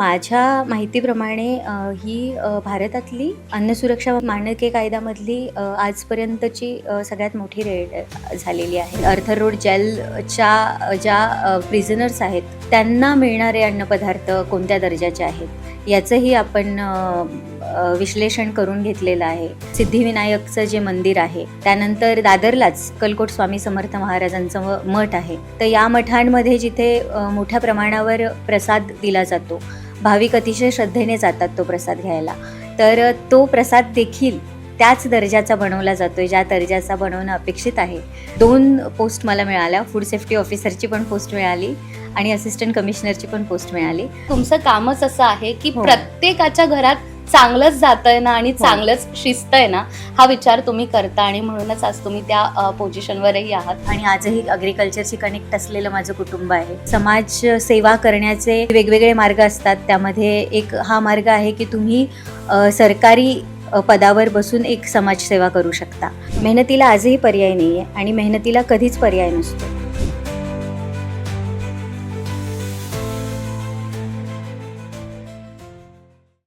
माझ्या माहितीप्रमाणे ही भारतातली अन्नसुरक्षा मानके कायद्यामधली आजपर्यंतची सगळ्यात मोठी रेड झालेली आहे. अर्थर रोड जेलच्या ज्या प्रिझनर्स आहेत त्यांना मिळणारे अन्नपदार्थ कोणत्या दर्जाचे आहेत याचंही आपण विश्लेषण करून घेतलेलं आहे. सिद्धिविनायकचं जे मंदिर आहे त्यानंतर दादरलाच कलकोट स्वामी समर्थ महाराजांचं म- मठ आहे. तर या मठांमध्ये जिथे मोठ्या प्रमाणावर प्रसाद दिला जातो भाविक अतिशय श्रद्धेने जातात तो प्रसाद घ्यायला. तर तो प्रसाद देखील त्याच दर्जाचा बनवला जातोय ज्या दर्जाचा बनवणं अपेक्षित आहे. दोन पोस्ट मला मिळाल्या. फूड सेफ्टी ऑफिसरची पण पोस्ट मिळाली आणि असिस्टंट कमिशनरची पण पोस्ट मिळाली. तुमचं कामच असं आहे की हो. प्रत्येकाच्या घरात चांगलंच जातंय ना आणि चांगलंच शिजतंय ना हा विचार तुम्ही करता आणि म्हणूनच आज तुम्ही त्या पोझिशनवरही आहात. आणि आजही अग्रिकल्चरशी कनेक्ट असलेलं माझं कुटुंब आहे. समाज सेवा करण्याचे वेगवेगळे मार्ग असतात. त्यामध्ये एक हा मार्ग आहे की तुम्ही सरकारी पदावर बसून एक समाजसेवा करू शकता. मेहनतीला आजही पर्याय नाही आहे आणि मेहनतीला कधीच पर्याय नसतो.